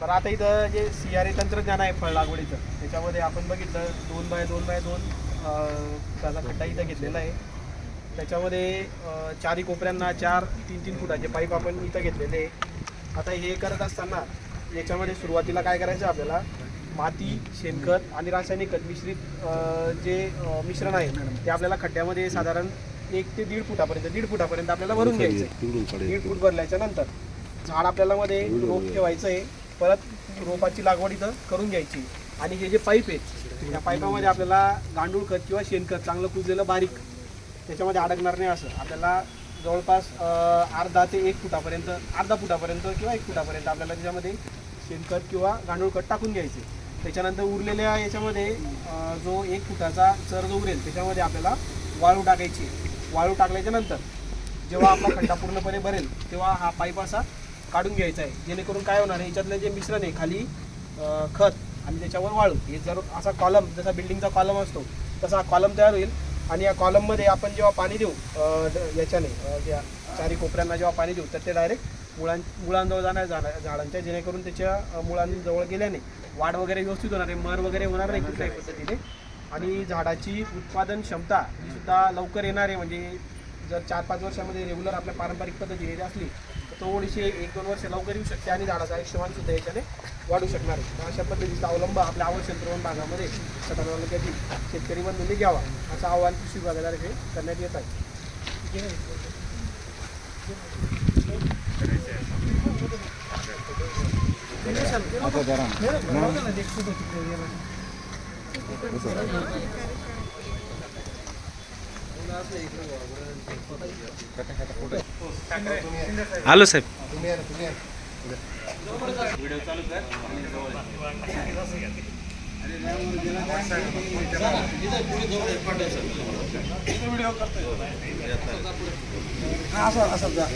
बरं आता इथं जे सी आर ए तंत्रज्ञान आहे फळ लागवडीचं त्याच्यामध्ये आपण बघितलं दोन बाय दोन बाय दोन त्याचा खड्डा इथं घेतलेला आहे. त्याच्यामध्ये अं, चारही कोपऱ्यांना चार तीन तीन फुटाचे पाईप आपण इथं घेतलेले आहे. आता हे करत असताना याच्यामध्ये सुरुवातीला काय करायचं आपल्याला? माती शेणखत आणि रासायनिक खत मिश्रित जे मिश्रण आहे ते आपल्याला खड्ड्यामध्ये साधारण एक ते दीड फुटापर्यंत दीड फुटापर्यंत आपल्याला भरून घ्यायचं आहे. दीड फूट भरल्याच्या नंतर झाड आपल्याला मध्ये रोप ठेवायचं आहे. परत रोपाची लागवड इथं करून घ्यायची. आणि हे जे पाईप आहेत या पाईपामध्ये आपल्याला गांडूळ खत किंवा शेणखत चांगलं कुजलेलं बारीक त्याच्यामध्ये अडकणार नाही असं. आपल्याला जवळपास अर्धा ते एक फुटापर्यंत अर्धा फुटापर्यंत किंवा एक फुटापर्यंत आपल्याला त्याच्यामध्ये शेणखत किंवा गांडूळ खत टाकून घ्यायचे. त्याच्यानंतर उरलेल्या याच्यामध्ये जो एक फुटाचा चर जो उरेल त्याच्यामध्ये आपल्याला वाळू टाकायची. वाळू टाकल्याच्या नंतर जेव्हा आपला खड्डा पूर्णपणे भरेल तेव्हा हा पाईप असा काढून घ्यायचं आहे. जेणेकरून काय होणार आहे याच्यातलं जे मिश्रण आहे खाली खत आणि त्याच्यावर वाळू हे जर असा कॉलम जसा बिल्डिंगचा कॉलम असतो तसा हा कॉलम तयार होईल. आणि या कॉलममध्ये आपण जेव्हा पाणी देऊ याच्याने ज्या चारी कोपऱ्यांना जेव्हा पाणी देऊ तर ते डायरेक्ट मुळां मुळांजवळ जाणार झाडा झाडांच्या जेणेकरून त्याच्या मुळांजवळ गेल्याने वाढ वगैरे व्यवस्थित होणार आहे. मर वगैरे होणार नाही कुठल्याही पद्धतीने. आणि झाडाची उत्पादन क्षमता ही सुद्धा लवकर येणार आहे. म्हणजे जर चार पाच वर्षामध्ये रेग्युलर आपल्या पारंपरिक पद्धतीने असली थोडीशी एक दोन वर्ष लवकर येऊ शकते आणि झाडाचा आयुष्यमान सुद्धा याच्याने वाढू शकणार आहे. अशा पद्धतीचा अवलंब आपल्या आवश्यक भागामध्ये सटाणा तालुक्यातील शेतकरी बंधूंनी घ्यावा असं आव्हान कृषी विभागातर्फे करण्यात येत आहे. आलो साहेब.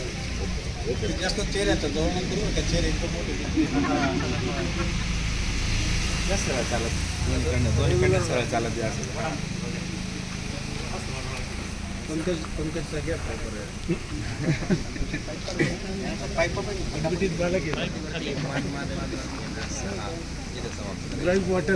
जास्त चेहऱ्याचा जवळ करू चेहरे एकदम मोठे जास्त सरळ चालत दोन्हीकडनं सरळ चालत जास्त. पंकज पंकज सगळ्या पाईप ड्राईव्ह वॉटर